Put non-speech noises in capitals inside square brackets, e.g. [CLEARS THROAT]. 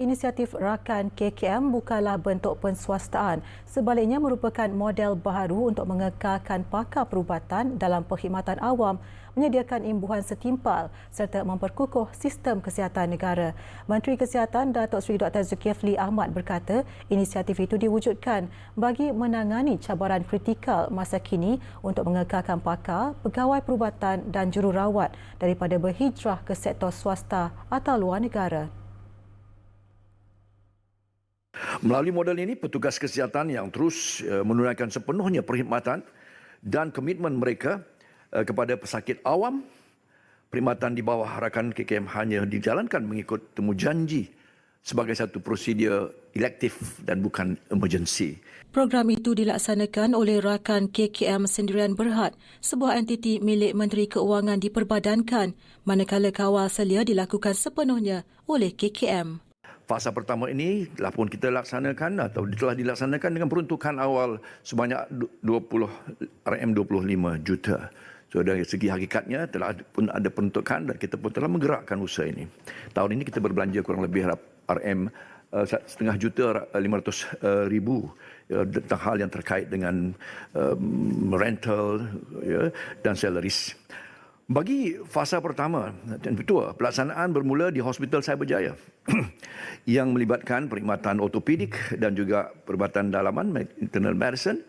Inisiatif rakan KKM bukanlah bentuk penswastaan. Sebaliknya merupakan model baharu untuk mengekalkan pakar perubatan dalam perkhidmatan awam, menyediakan imbuhan setimpal serta memperkukuh sistem kesihatan negara. Menteri Kesihatan Datuk Seri Dr. Zulkifli Ahmad berkata, inisiatif itu diwujudkan bagi menangani cabaran kritikal masa kini untuk mengekalkan pakar, pegawai perubatan dan jururawat daripada berhijrah ke sektor swasta atau luar negara. Melalui model ini, petugas kesihatan yang terus uh, menunaikan sepenuhnya perkhidmatan dan komitmen mereka uh, kepada pesakit awam, perkhidmatan di bawah rakan KKM hanya dijalankan mengikut temu janji sebagai satu prosedur elektif dan bukan emergency. Program itu dilaksanakan oleh rakan KKM Sendirian Berhad, sebuah entiti milik Menteri Keuangan diperbadankan, manakala kawal selia dilakukan sepenuhnya oleh KKM. Fasa pertama ini telah pun kita laksanakan atau telah dilaksanakan dengan peruntukan awal sebanyak 20 RM 25 juta. So dari segi hakikatnya telah pun ada peruntukan dan kita pun telah menggerakkan usaha ini. Tahun ini kita berbelanja kurang lebih RM uh, setengah juta 500 uh, ribu uh, tentang hal yang terkait dengan um, rental ya, dan salaries. Bagi fasa pertama dan kedua, pelaksanaan bermula di Hospital Cyberjaya. [CLEARS THROAT] Yang melibatkan perkhidmatan ortopedik dan juga perubatan dalaman internal medicine